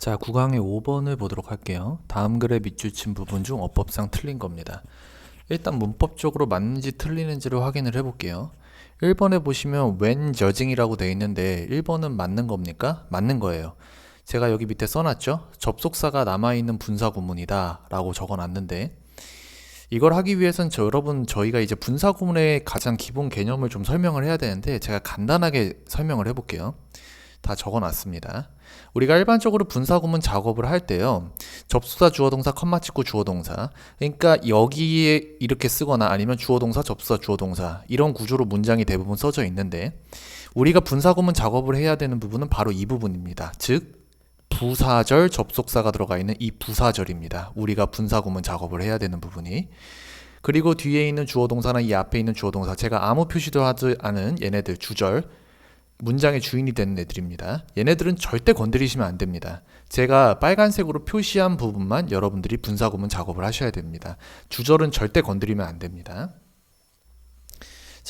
자, 구강의 5번을 보도록 할게요. 다음 글의 밑줄 친 부분 중 어법상 틀린 겁니다. 일단 문법적으로 맞는지 틀리는지를 확인을 해볼게요. 1번에 보시면 when judging이라고 되어 있는데 1번은 맞는 겁니까? 맞는 거예요. 제가 여기 밑에 써놨죠? 접속사가 남아있는 분사 구문이다 라고 적어놨는데 이걸 하기 위해선 저 여러분 저희가 이제 분사 구문의 가장 기본 개념을 좀 설명을 해야 되는데 제가 간단하게 설명을 해볼게요. 다 적어놨습니다. 우리가 일반적으로 분사구문 작업을 할 때요. 접수사 주어동사 컴마 찍고 주어동사. 그러니까 여기에 이렇게 쓰거나 아니면 주어동사 접수사 주어동사 이런 구조로 문장이 대부분 써져 있는데 우리가 분사구문 작업을 해야 되는 부분은 바로 이 부분입니다. 즉 부사절 접속사가 들어가 있는 이 부사절입니다. 우리가 분사구문 작업을 해야 되는 부분이 그리고 뒤에 있는 주어동사나 이 앞에 있는 주어동사 제가 아무 표시도 하지 않은 얘네들 주절 문장의 주인이 되는 애들입니다. 얘네들은 절대 건드리시면 안 됩니다. 제가 빨간색으로 표시한 부분만 여러분들이 분사 구문 작업을 하셔야 됩니다. 주절은 절대 건드리면 안 됩니다.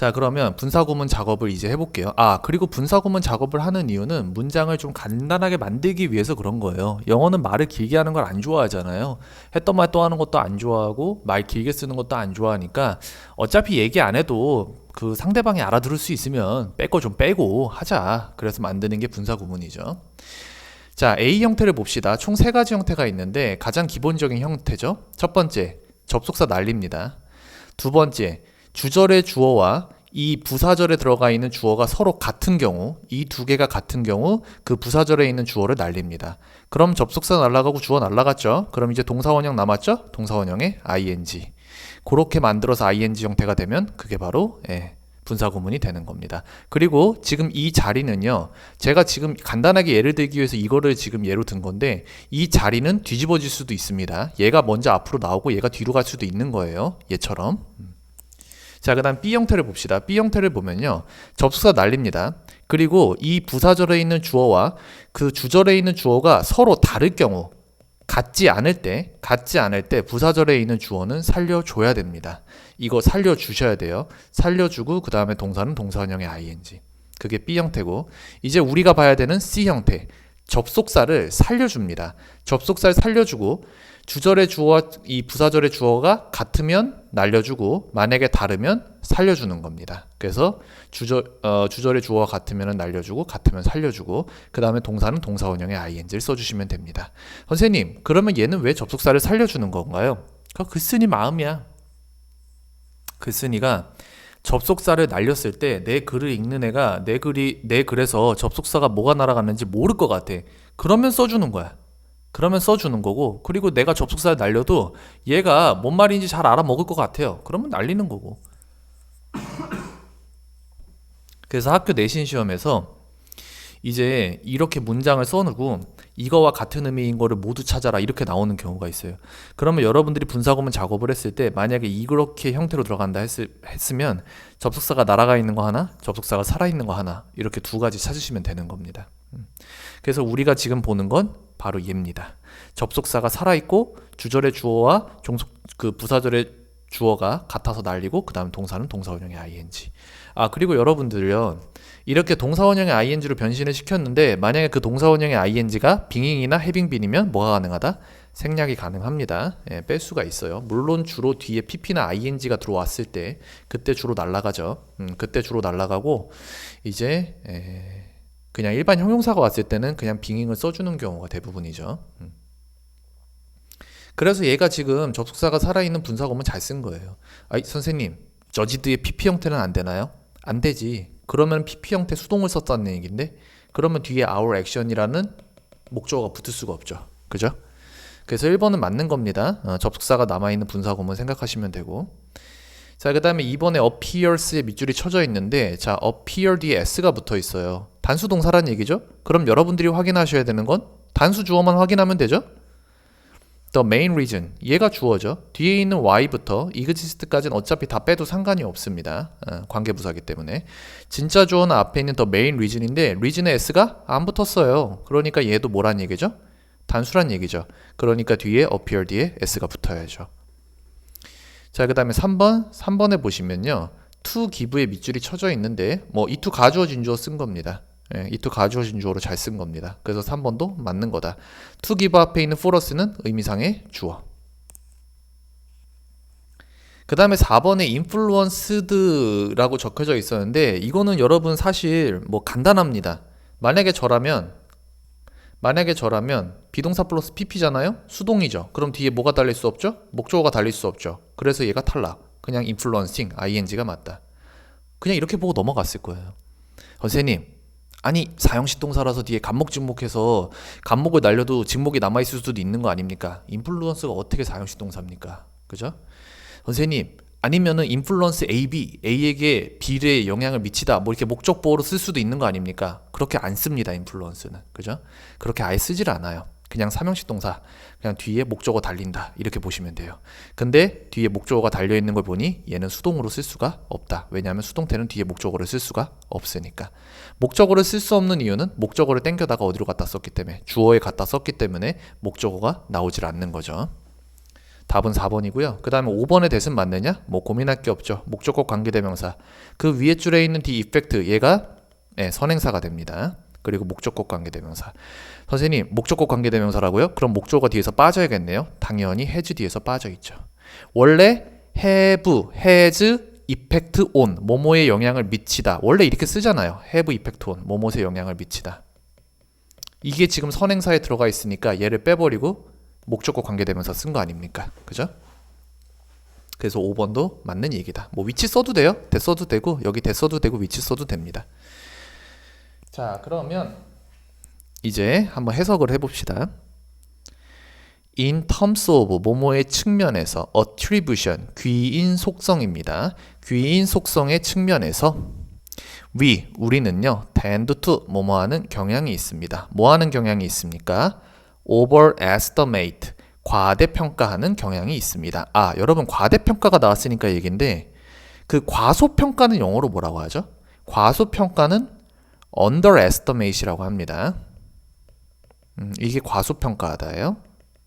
자, 그러면 분사구문 작업을 이제 해볼게요. 아, 그리고 분사구문 작업을 하는 이유는 문장을 좀 간단하게 만들기 위해서 그런 거예요. 영어는 말을 길게 하는 걸 안 좋아하잖아요. 했던 말 또 하는 것도 안 좋아하고, 말 길게 쓰는 것도 안 좋아하니까, 어차피 얘기 안 해도 그 상대방이 알아들을 수 있으면 뺄 거 좀 빼고 하자. 그래서 만드는 게 분사구문이죠. 자, A 형태를 봅시다. 총 세 가지 형태가 있는데, 가장 기본적인 형태죠. 첫 번째, 접속사 날립니다. 두 번째, 주절의 주어와 이 부사절에 들어가 있는 주어가 서로 같은 경우, 이 두 개가 같은 경우 그 부사절에 있는 주어를 날립니다. 그럼 접속사 날라가고 주어 날라갔죠? 그럼 이제 동사원형 남았죠? 동사원형의 ing. 그렇게 만들어서 ing 형태가 되면 그게 바로 예, 분사구문이 되는 겁니다. 그리고 지금 이 자리는요, 제가 지금 간단하게 예를 들기 위해서 이거를 지금 예로 든 건데, 이 자리는 뒤집어질 수도 있습니다. 얘가 먼저 앞으로 나오고 얘가 뒤로 갈 수도 있는 거예요. 얘처럼. 자, 그 다음 B 형태를 봅시다. B 형태를 보면요. 접속사 날립니다. 그리고 이 부사절에 있는 주어와 그 주절에 있는 주어가 서로 다를 경우, 같지 않을 때, 같지 않을 때 부사절에 있는 주어는 살려줘야 됩니다. 이거 살려주셔야 돼요. 살려주고 그 다음에 동사는 동사원형의 ing. 그게 B 형태고 이제 우리가 봐야 되는 C 형태. 접속사를 살려줍니다. 접속사를 살려주고 주절의 주어와 이 부사절의 주어가 같으면 날려주고 만약에 다르면 살려주는 겁니다. 그래서 주절 어, 주절의 주어가 같으면 날려주고 같으면 살려주고 그 다음에 동사는 동사 원형의 ing를 써주시면 됩니다. 선생님 그러면 얘는 왜 접속사를 살려주는 건가요? 그 글쓴이 마음이야. 글쓴이가 접속사를 날렸을 때 내 글을 읽는 애가 내 글이 내 글에서 접속사가 뭐가 날아갔는지 모를 것 같아. 그러면 써주는 거야. 그러면 써주는 거고 그리고 내가 접속사를 날려도 얘가 뭔 말인지 잘 알아먹을 것 같아요. 그러면 날리는 거고. 그래서 학교 내신 시험에서 이제 이렇게 문장을 써놓고 이거와 같은 의미인 거를 모두 찾아라 이렇게 나오는 경우가 있어요. 그러면 여러분들이 분사구문 작업을 했을 때 만약에 이렇게 형태로 들어간다 했, 했으면 접속사가 날아가 있는 거 하나, 접속사가 살아 있는 거 하나 이렇게 두 가지 찾으시면 되는 겁니다. 음. 그래서 우리가 지금 보는 건 바로 얘입니다. 접속사가 살아 있고 주절의 주어와 종속 그 부사절의 주어가 같아서 날리고 그 다음 동사는 동사원형의 ing. 아 그리고 여러분들요 이렇게 동사원형의 ing로 변신을 시켰는데 만약에 그 동사원형의 ing가 빙잉이나 해빙빈이면 뭐가 가능하다? 생략이 가능합니다. 예, 뺄 수가 있어요. 물론 주로 뒤에 pp나 ing가 들어왔을 때 그때 주로 날라가죠. 음, 그때 주로 날라가고 이제 에, 그냥 일반 형용사가 왔을 때는 그냥 빙잉을 써주는 경우가 대부분이죠. 음. 그래서 얘가 지금 접속사가 살아있는 분사구문 잘 쓴 거예요. 아이 선생님 저지드의 pp 형태는 안 되나요? 안 되지. 그러면 pp 형태 수동을 썼다는 얘기인데 그러면 뒤에 our action이라는 목적어가 붙을 수가 없죠. 그죠? 그래서 1번은 맞는 겁니다. 어, 접속사가 남아있는 분사구문 생각하시면 되고 자, 그 다음에 2번에 appears의 밑줄이 쳐져 있는데 자, appear 뒤에 s가 붙어 있어요. 단수 동사란 얘기죠? 그럼 여러분들이 확인하셔야 되는 건 단수 주어만 확인하면 되죠? The main reason 얘가 주어죠. 뒤에 있는 y부터 exist까지는 어차피 다 빼도 상관이 없습니다. 어, 관계부사기 때문에 진짜 주어는 앞에 있는 the main reason인데 reason에 s가 안 붙었어요. 그러니까 얘도 뭐란 얘기죠? 단수란 얘기죠. 그러니까 뒤에 appear 뒤에 s가 붙어야죠. 자, 그 다음에 3번, 3번에 보시면요. to give의 밑줄이 쳐져 있는데, 뭐, 이 to 가주어 진주어 쓴 겁니다. 예, 이투 가주어진 주어로 잘 쓴 겁니다. 그래서 3번도 맞는 거다. to give 앞에 있는 forus는 의미상의 주어. 그 다음에 4번에 influenced라고 적혀져 있었는데 이거는 여러분 사실 뭐 간단합니다. 만약에 저라면 만약에 저라면 비동사 플러스 pp잖아요? 수동이죠. 그럼 뒤에 뭐가 달릴 수 없죠? 목적어가 달릴 수 없죠. 그래서 얘가 탈락. 그냥 influencing, ing가 맞다. 그냥 이렇게 보고 넘어갔을 거예요. 선생님, 아니 사형식 동사라서 뒤에 간목 직목해서 간목을 날려도 직목이 남아 있을 수도 있는 거 아닙니까? 인플루언스가 어떻게 사형식 동사입니까? 그죠? 선생님 아니면은 인플루언스 AB A에게 B에 영향을 미치다 뭐 이렇게 목적 보호로 쓸 수도 있는 거 아닙니까? 그렇게 안 씁니다 인플루언스는 그죠? 그렇게 아예 쓰질 않아요. 그냥 삼형식 동사 그냥 뒤에 목적어 달린다 이렇게 보시면 돼요. 근데 뒤에 목적어가 달려 있는 걸 보니 얘는 수동으로 쓸 수가 없다. 왜냐하면 수동태는 뒤에 목적어를 쓸 수가 없으니까. 목적어를 쓸 수 없는 이유는 목적어를 땡겨다가 어디로 갖다 썼기 때문에 주어에 갖다 썼기 때문에 목적어가 나오질 않는 거죠. 답은 4번이고요. 그 다음에 5번의 대은 맞느냐? 뭐 고민할 게 없죠. 목적어 관계대명사. 그 위에 줄에 있는 디 이펙트 얘가 네, 선행사가 됩니다. 그리고 목적격 관계대명사. 선생님, 목적격 관계대명사라고요? 그럼 목적어가 뒤에서 빠져야겠네요. 당연히 has 뒤에서 빠져 있죠. 원래 have, has, effect on 뭐뭐에 영향을 미치다. 원래 이렇게 쓰잖아요. have effect on 뭐뭐에 영향을 미치다. 이게 지금 선행사에 들어가 있으니까 얘를 빼버리고 목적과 관계되면서 쓴 거 아닙니까? 그죠? 그래서 5번도 맞는 얘기다. 뭐 위치 써도 돼요. 대 써도 되고 여기 대 써도 되고 위치 써도 됩니다. 자, 그러면 이제 한번 해석을 해 봅시다. in terms of 뭐뭐의 측면에서 attribution 귀인 속성입니다. 귀인 속성의 측면에서 we 우리는요 tend to 뭐뭐하는 경향이 있습니다. 뭐하는 경향이 있습니까? overestimate 과대평가하는 경향이 있습니다. 아, 여러분 과대평가가 나왔으니까 얘긴데 그 과소평가는 영어로 뭐라고 하죠? 과소평가는 underestimate이라고 합니다. 음, 이게 과소평가하다예요.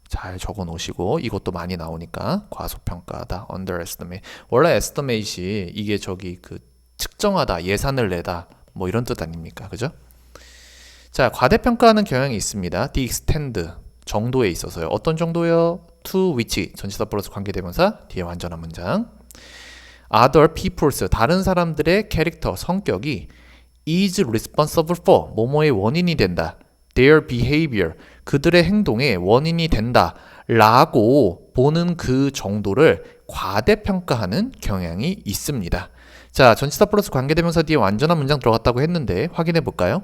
잘 적어 놓으시고 이것도 많이 나오니까 과소평가하다, underestimate. 원래 estimate이 이게 저기 그 측정하다, 예산을 내다 뭐 이런 뜻 아닙니까? 그죠? 자, 과대평가하는 경향이 있습니다. the extend 정도에 있어서요. 어떤 정도요? to which 전치사 플러스 관계대명사 뒤에 완전한 문장. other people's 다른 사람들의 캐릭터 성격이 is responsible for 뭐뭐의 원인이 된다. Their behavior 그들의 행동의 원인이 된다. 라고 보는 그 정도를 과대평가하는 경향이 있습니다. 자, 전치사 플러스 관계대명사 뒤에 완전한 문장 들어갔다고 했는데 확인해 볼까요?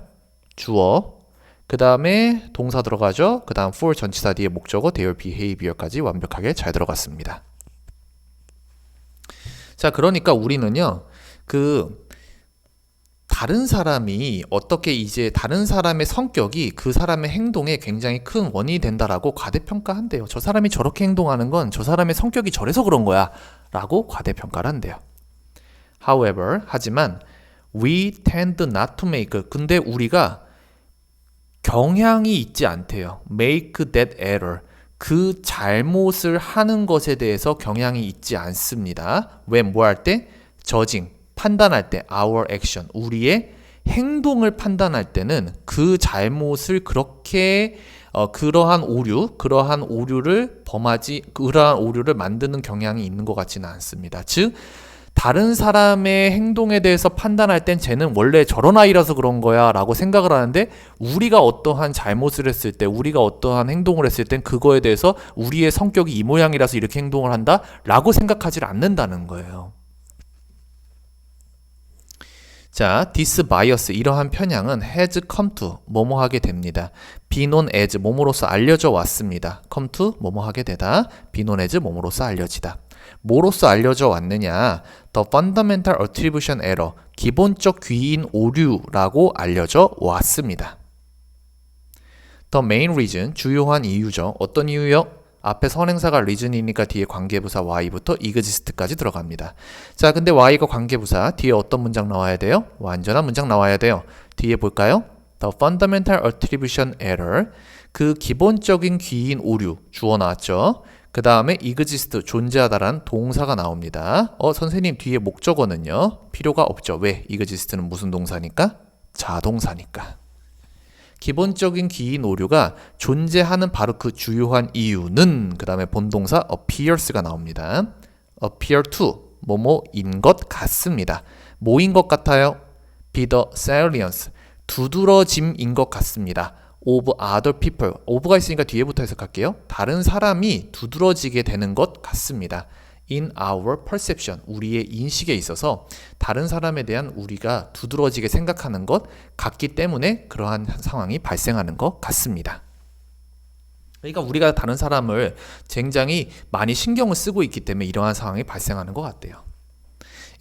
주어 그 다음에 동사 들어가죠. 그 다음 for 전치사 뒤에 목적어 their behavior까지 완벽하게 잘 들어갔습니다. 자, 그러니까 우리는요, 그, 다른 사람이 어떻게 이제 다른 사람의 성격이 그 사람의 행동에 굉장히 큰 원인이 된다라고 과대평가한대요. 저 사람이 저렇게 행동하는 건 저 사람의 성격이 저래서 그런 거야. 라고 과대평가를 한대요. However, 하지만 we tend not to make. 근데 우리가 경향이 있지 않대요. make that error. 그 잘못을 하는 것에 대해서 경향이 있지 않습니다. 왜 뭐 할 때? 저징, 판단할 때 our action, 우리의 행동을 판단할 때는 그 잘못을 그렇게 어, 그러한 오류, 그러한 오류를 범하지, 그러한 오류를 만드는 경향이 있는 것 같지는 않습니다. 즉, 다른 사람의 행동에 대해서 판단할 땐 쟤는 원래 저런 아이라서 그런 거야 라고 생각을 하는데 우리가 어떠한 잘못을 했을 때 우리가 어떠한 행동을 했을 땐 그거에 대해서 우리의 성격이 이 모양이라서 이렇게 행동을 한다 라고 생각하지 않는다는 거예요. 자, this bias 이러한 편향은 has come to 뭐뭐 하게 됩니다. be known as 뭐뭐로서 알려져 왔습니다. come to 뭐뭐 하게 되다. be known as 뭐뭐로서 알려지다. 뭐로서 알려져 왔느냐? The fundamental attribution error, 기본적 귀인 오류라고 알려져 왔습니다. The main reason, 주요한 이유죠. 어떤 이유요? 앞에 선행사가 reason이니까 뒤에 관계부사 y부터 exist까지 들어갑니다. 자, 근데 y가 관계부사, 뒤에 어떤 문장 나와야 돼요? 완전한 문장 나와야 돼요. 뒤에 볼까요? The fundamental attribution error, 그 기본적인 귀인 오류, 주어 나왔죠? 그 다음에 exist 존재하다란 동사가 나옵니다. 어 선생님 뒤에 목적어는요 필요가 없죠. 왜? exist는 무슨 동사니까 자동사니까. 기본적인 기인 오류가 존재하는 바로 그 주요한 이유는 그 다음에 본동사 appears가 나옵니다. appear to 뭐뭐인 것 같습니다. 뭐인 것 같아요? be the salience 두드러짐인 것 같습니다. of other people of가 있으니까 뒤에 부터 해석할게요. 다른 사람이 두드러지게 되는 것 같습니다. In our perception 우리의 인식에 있어서 다른 사람에 대한 우리가 두드러지게 생각하는 것 같기 때문에 그러한 상황이 발생하는 것 같습니다. 그러니까 우리가 다른 사람을 굉장히 많이 신경을 쓰고 있기 때문에 이러한 상황이 발생하는 것 같대요.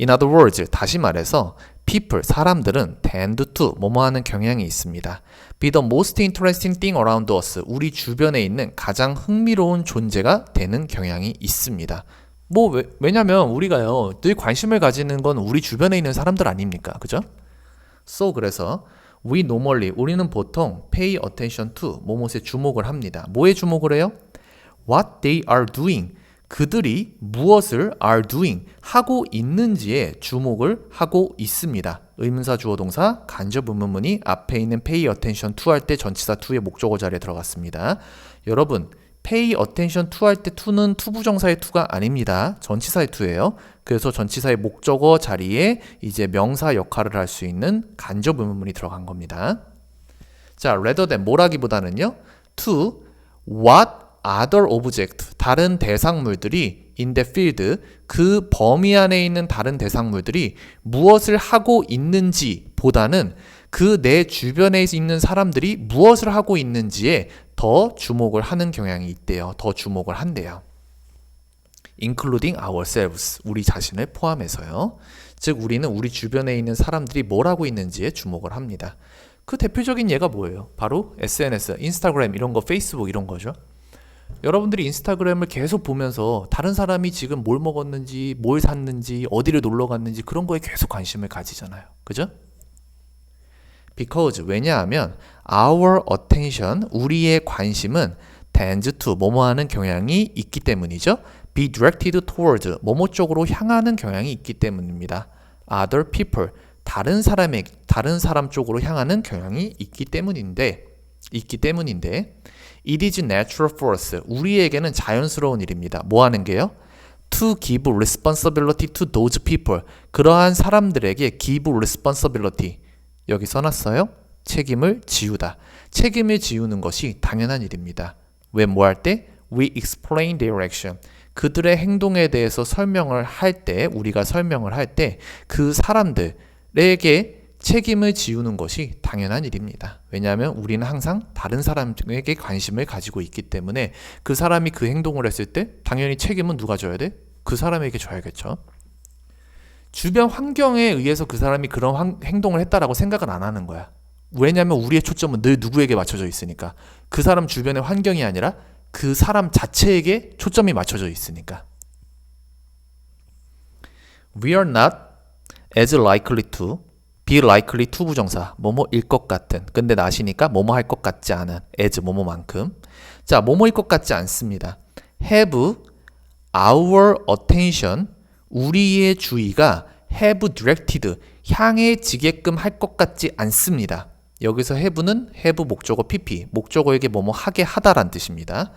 In other words, 다시 말해서 people, 사람들은 tend to 뭐뭐 하는 경향이 있습니다. be the most interesting thing around us. 우리 주변에 있는 가장 흥미로운 존재가 되는 경향이 있습니다. 뭐 왜, 왜냐면 우리가요 늘 관심을 가지는 건 우리 주변에 있는 사람들 아닙니까? 그죠? So 그래서 we normally 우리는 보통 pay attention to 뭐뭐에 주목을 합니다. 뭐에 주목을 해요? What they are doing. 그들이 무엇을 are doing 하고 있는지에 주목을 하고 있습니다. 의문사 주어 동사 간접 의문문이 앞에 있는 pay attention to 할 때 전치사 to의 목적어 자리에 들어갔습니다. 여러분 pay attention to 할 때 to는 투부정사의 to가 아닙니다. 전치사의 to예요. 그래서 전치사의 목적어 자리에 이제 명사 역할을 할 수 있는 간접 의문문이 들어간 겁니다. 자, rather than 뭐라기보다는요. to what other object 다른 대상물들이 in the field 그 범위 안에 있는 다른 대상물들이 무엇을 하고 있는지 보다는 그 내 주변에 있는 사람들이 무엇을 하고 있는지에 더 주목을 하는 경향이 있대요. 더 주목을 한대요. including ourselves. 우리 자신을 포함해서요. 즉 우리는 우리 주변에 있는 사람들이 뭘 하고 있는지에 주목을 합니다. 그 대표적인 예가 뭐예요? 바로 SNS, 인스타그램 이런 거, 페이스북 이런 거죠. 여러분들이 인스타그램을 계속 보면서 다른 사람이 지금 뭘 먹었는지, 뭘 샀는지, 어디를 놀러 갔는지 그런 거에 계속 관심을 가지잖아요. 그죠? Because 왜냐하면 our attention 우리의 관심은 tends to 뭐뭐 하는 경향이 있기 때문이죠. be directed toward 뭐뭐 쪽으로 향하는 경향이 있기 때문입니다. other people 다른 사람의 다른 사람 쪽으로 향하는 경향이 있기 때문인데 있기 때문인데 it is natural for us 우리에게는 자연스러운 일입니다. 뭐 하는 게요? to give responsibility to those people 그러한 사람들에게 give responsibility 여기 써놨어요. 책임을 지우다. 책임을 지우는 것이 당연한 일입니다. 왜 뭐 할 때? We explain their action. 그들의 행동에 대해서 설명을 할 때, 우리가 설명을 할 때 그 사람들에게 책임을 지우는 것이 당연한 일입니다. 왜냐하면 우리는 항상 다른 사람에게 관심을 가지고 있기 때문에 그 사람이 그 행동을 했을 때 당연히 책임은 누가 져야 돼? 그 사람에게 져야겠죠. 주변 환경에 의해서 그 사람이 그런 환, 행동을 했다라고 생각은 안 하는 거야. 왜냐하면 우리의 초점은 늘 누구에게 맞춰져 있으니까. 그 사람 주변의 환경이 아니라 그 사람 자체에게 초점이 맞춰져 있으니까. We are not as likely to be likely to 부정사 뭐뭐일 것 같은 근데 나시니까 뭐뭐 할 것 같지 않은 as 뭐뭐만큼 자 뭐뭐일 것 같지 않습니다 have our attention 우리의 주의가 have directed 향해지게끔 할 것 같지 않습니다. 여기서 have는 have 목적어 pp 목적어에게 뭐뭐 하게 하다란 뜻입니다.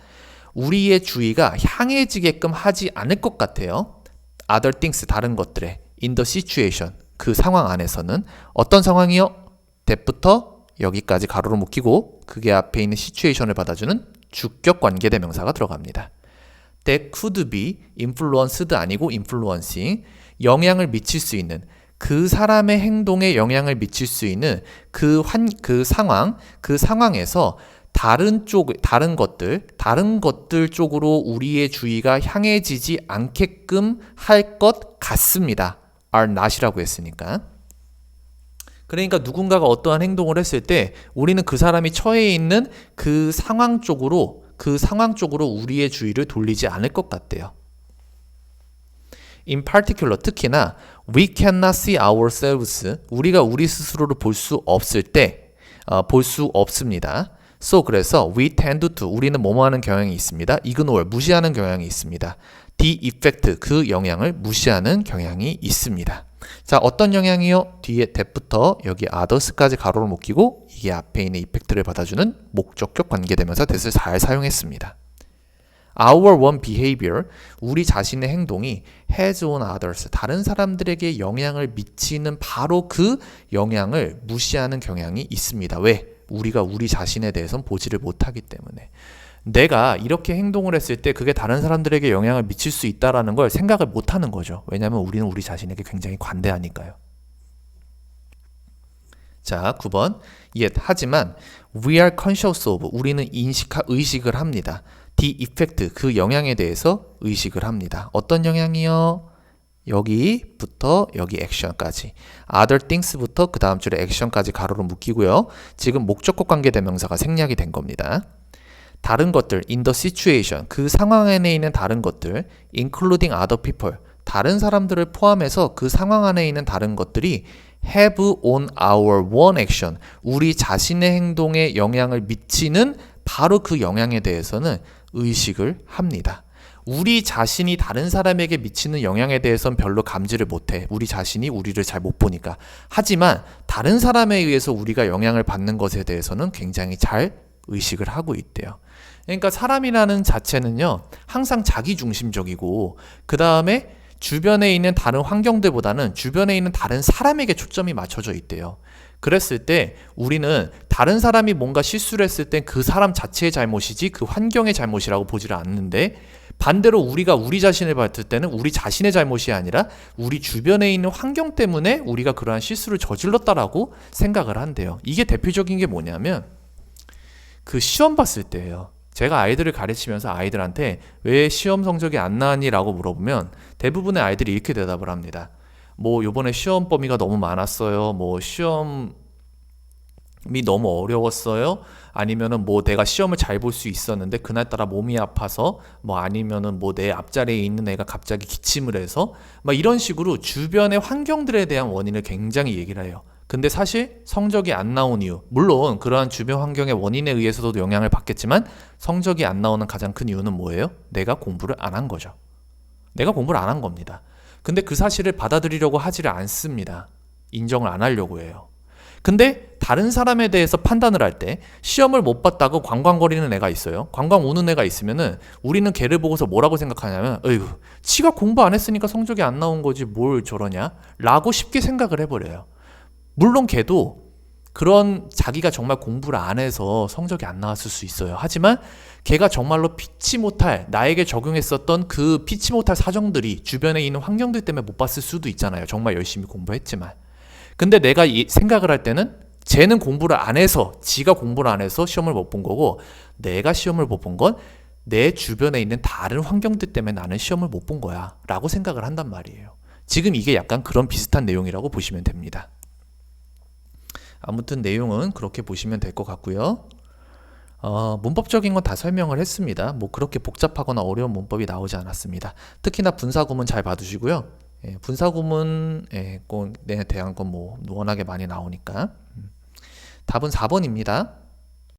우리의 주의가 향해지게끔 하지 않을 것 같아요. other things 다른 것들에 in the situation 그 상황 안에서는 어떤 상황이요? that부터 여기까지 가로로 묶이고 그게 앞에 있는 situation을 받아주는 주격 관계 대명사가 들어갑니다. That could be influenced 아니고 influencing 영향을 미칠 수 있는 그 사람의 행동에 영향을 미칠 수 있는 그 환, 그 상황, 그 상황에서 다른 쪽, 다른 것들, 다른 것들 쪽으로 우리의 주의가 향해지지 않게끔 할 것 같습니다. are not이라고 했으니까. 그러니까 누군가가 어떠한 행동을 했을 때 우리는 그 사람이 처해 있는 그 상황 쪽으로 그 상황 쪽으로 우리의 주의를 돌리지 않을 것 같대요. In particular, 특히나 we cannot see ourselves. 우리가 우리 스스로를 볼 수 없을 때, 어, 볼수 없습니다. So 그래서 we tend to 우리는 뭐뭐 하는 경향이 있습니다. ignore 무시하는 경향이 있습니다. the effect 그 영향을 무시하는 경향이 있습니다. 자, 어떤 영향이요? 뒤에 that부터 여기 others까지 가로를 못 끼고 이게 앞에 있는 이펙트를 받아주는 목적격 관계대명사 that을 잘 사용했습니다. Our one behavior, 우리 자신의 행동이 has on others, 다른 사람들에게 영향을 미치는 바로 그 영향을 무시하는 경향이 있습니다. 왜? 우리가 우리 자신에 대해선 보지를 못하기 때문에. 내가 이렇게 행동을 했을 때 그게 다른 사람들에게 영향을 미칠 수 있다라는 걸 생각을 못 하는 거죠. 왜냐하면 우리는 우리 자신에게 굉장히 관대하니까요. 자, 9번. Yet, 하지만 we are conscious of 우리는 인식 의식을 합니다. the effect 그 영향에 대해서 의식을 합니다. 어떤 영향이요? 여기부터 여기 액션까지 other things부터 그 다음 줄에 액션까지 가로로 묶이고요. 지금 목적격 관계 대명사가 생략이 된 겁니다. 다른 것들 in the situation 그 상황 안에 있는 다른 것들 including other people 다른 사람들을 포함해서 그 상황 안에 있는 다른 것들이 have on our one action 우리 자신의 행동에 영향을 미치는 바로 그 영향에 대해서는 의식을 합니다. 우리 자신이 다른 사람에게 미치는 영향에 대해선 별로 감지를 못해. 우리 자신이 우리를 잘 못 보니까. 하지만 다른 사람에 의해서 우리가 영향을 받는 것에 대해서는 굉장히 잘 의식을 하고 있대요. 그러니까 사람이라는 자체는요, 항상 자기 중심적이고, 그 다음에 주변에 있는 다른 환경들보다는 주변에 있는 다른 사람에게 초점이 맞춰져 있대요. 그랬을 때 우리는 다른 사람이 뭔가 실수를 했을 땐 그 사람 자체의 잘못이지 그 환경의 잘못이라고 보지를 않는데 반대로 우리가 우리 자신을 봤을 때는 우리 자신의 잘못이 아니라 우리 주변에 있는 환경 때문에 우리가 그러한 실수를 저질렀다라고 생각을 한대요. 이게 대표적인 게 뭐냐면 그 시험 봤을 때예요. 제가 아이들을 가르치면서 아이들한테 왜 시험 성적이 안 나왔니라고 물어보면 대부분의 아이들이 이렇게 대답을 합니다. 뭐 요번에 시험 범위가 너무 많았어요. 뭐 시험이 너무 어려웠어요. 아니면은 뭐 내가 시험을 잘 볼 수 있었는데 그날따라 몸이 아파서 뭐 아니면은 뭐 내 앞자리에 있는 애가 갑자기 기침을 해서 막 이런 식으로 주변의 환경들에 대한 원인을 굉장히 얘기를 해요. 근데 사실 성적이 안 나온 이유, 물론 그러한 주변 환경의 원인에 의해서도 영향을 받겠지만 성적이 안 나오는 가장 큰 이유는 뭐예요? 내가 공부를 안 한 거죠. 내가 공부를 안 한 겁니다. 근데 그 사실을 받아들이려고 하지를 않습니다. 인정을 안 하려고 해요. 근데 다른 사람에 대해서 판단을 할 때 시험을 못 봤다고 관광거리는 애가 있어요. 관광 오는 애가 있으면은 우리는 걔를 보고서 뭐라고 생각하냐면 어이구 지가 공부 안 했으니까 성적이 안 나온 거지 뭘 저러냐 라고 쉽게 생각을 해버려요. 물론 걔도 그런 자기가 정말 공부를 안 해서 성적이 안 나왔을 수 있어요. 하지만 걔가 정말로 피치 못할 나에게 적용했었던 그 피치 못할 사정들이 주변에 있는 환경들 때문에 못 봤을 수도 있잖아요. 정말 열심히 공부했지만. 근데 내가 이 생각을 할 때는 쟤는 공부를 안 해서 지가 공부를 안 해서 시험을 못 본 거고 내가 시험을 못 본 건 내 주변에 있는 다른 환경들 때문에 나는 시험을 못 본 거야 라고 생각을 한단 말이에요. 지금 이게 약간 그런 비슷한 내용이라고 보시면 됩니다. 아무튼 내용은 그렇게 보시면 될 것 같고요. 어, 문법적인 건 다 설명을 했습니다. 뭐 그렇게 복잡하거나 어려운 문법이 나오지 않았습니다. 특히나 분사구문 잘 봐두시고요. 예, 분사구문에 예, 대한 건뭐 워낙에 많이 나오니까. 음. 답은 4번입니다.